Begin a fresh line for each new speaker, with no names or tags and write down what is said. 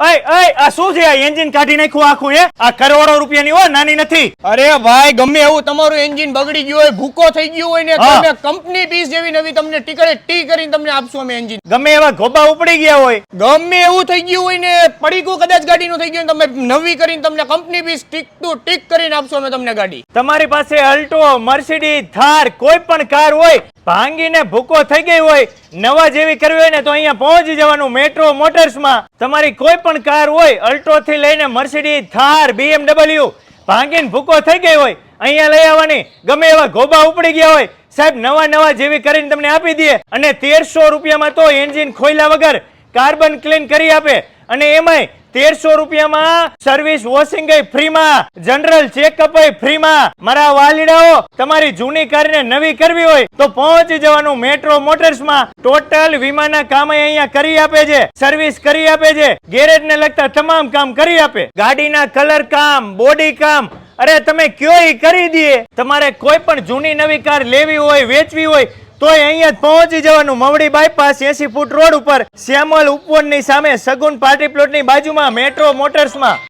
અય અય આ શું છે? આ એન્જિન કાઢી નાખ્યું આખું એ આ કરોડો રૂપિયાની હો નાની નથી.
અરે ભાઈ ગમે એવું તમારું એન્જિન બગડી ગયું હોય ભૂકો થઈ ગયું હોય ને
હા.
તમે કંપની પીસ જેવી નવી તમને ટીકડે ટી કરીને તમને આપશું અમે એન્જિન
ગમે એવા ગોબા ઉપડી ગયા હોય.
ગમે એવું થઈ ગયું હોય ને પડીકું કદાચ ગાડીનું થઈ ગયું હોય ને તમે નવી કરીને તમને company piece tick to tick કરીને આપશું અમે તમને ગાડી.
તમારી પાસે અલ્ટો મર્સિડીઝ થાર કોઈ પણ કાર હોય ભાંગીને ભૂકો થઈ ગઈ હોય, નવા જેવી કરવી હોય ને તો અહીંયા પહોંચી જવાનું મેટ્રો મોટર્સમાં તમારી કોઈ પણ કાર હોય, અલ્ટોથી લઈને મર્સિડીઝ, થાર બીએમડબલ્યુ ભાંગીને ભૂકો થઈ ગઈ હોય, અહીંયા લઈ આવવાની. ગમે એવા ગોબા ઉપડી ગયા હોય, સાહેબ, નવા નવા જેવી કરીને તમને આપી દઈએ. અને તેરસો રૂપિયામાં તો એન્જિન ખોઈલા વગર કાર્બન ક્લીન કરી આપે. અને એમાંય તેરસો રૂપિયામાં સર્વિસ વોશિંગ ફ્રીમાં જનરલ ચેકઅપ ફ્રીમાં. મારા વાલીડાઓ, તમારી જૂની કારને નવી કરવી હોય તો પહોંચી જવાનું મેટ્રો મોટર્સમાં ટોટલ વીમાના કામ અહીંયા કરી આપે છે સર્વિસ કરી આપે છે ગેરેજ ને લગતા તમામ કામ કરી આપે. ગાડીના કલર કામ બોડી કામ, અરે તમે કયો કરી દઈએ? તમારે કોઈ પણ જૂની નવી કાર લેવી હોય, વેચવી હોય તોય અહીંયા પહોંચી જવાનું. મવડી બાયપાસ એસી ફૂટ રોડ ઉપર. શ્યામલ ઉપવનની સામે સગુન પાર્ટી પ્લોટની બાજુમાં મેટ્રો મોટર્સમાં